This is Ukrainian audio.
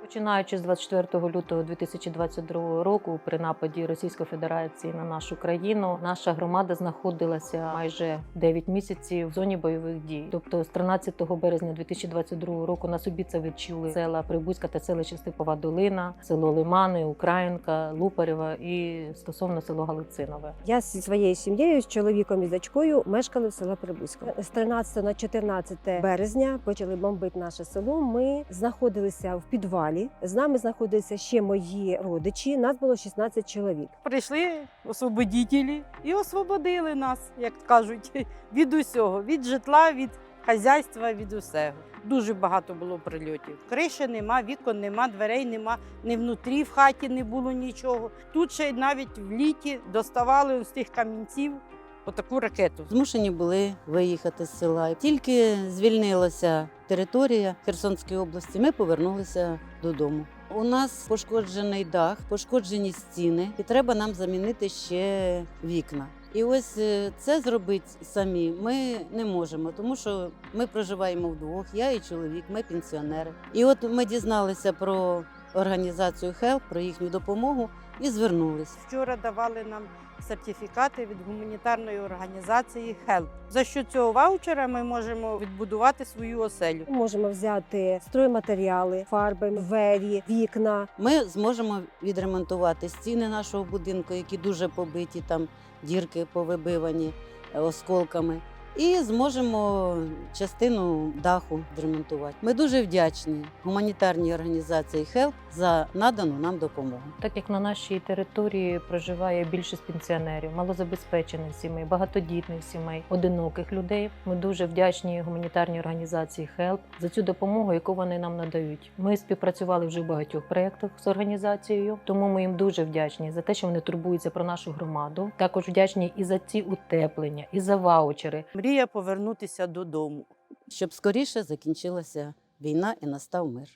Починаючи з 24 лютого 2022 року, при нападі Російської Федерації на нашу країну, наша громада знаходилася майже 9 місяців в зоні бойових дій. Тобто, з 13 березня 2022 року на собі це відчули села Прибузька та селище Степова Долина, село Лимани, Українка, Лупарева і стосовно село Галицинове. Я зі своєю сім'єю, з чоловіком і дочкою мешкали в селі Прибузько. З 13 на 14 березня почали бомбити наше село. Ми знаходилися в підвалі. З нами знаходилися ще мої родичі. Нас було 16 чоловік. Прийшли освободітелі і освободили нас, як кажуть, від усього, від житла, від хазяйства, від усього. Дуже багато було прильотів. Криші нема, вікон нема, дверей нема, ні внутрі в хаті не було нічого. Тут ще навіть в літі доставали з тих камінців отаку ракету. Змушені були виїхати з села. Тільки звільнилася територія Херсонської області. Ми повернулися додому. У нас пошкоджений дах, пошкоджені стіни, і треба нам замінити ще вікна. І ось е, це зробити самі ми не можемо, тому що ми проживаємо вдвох. Я і чоловік, ми пенсіонери. І от ми дізналися про організацію HELP, про їхню допомогу і звернулись. Вчора давали нам сертифікати від гуманітарної організації HELP. За що цього ваучера ми можемо відбудувати свою оселю. Ми можемо взяти стройматеріали, фарби, двері, вікна. Ми зможемо відремонтувати стіни нашого будинку, які дуже побиті, там дірки повибивані е, осколками. І зможемо частину даху відремонтувати. Ми дуже вдячні гуманітарній організації HELP за надану нам допомогу. Так як на нашій території проживає більшість пенсіонерів, малозабезпечених сімей, багатодітних сімей, одиноких людей. Ми дуже вдячні гуманітарній організації HELP за цю допомогу, яку вони нам надають. Ми співпрацювали вже в багатьох проєктах з організацією, тому ми їм дуже вдячні за те, що вони турбуються про нашу громаду. Також вдячні і за ці утеплення, і за ваучери. Мрія повернутися додому. Щоб скоріше закінчилася війна і настав мир.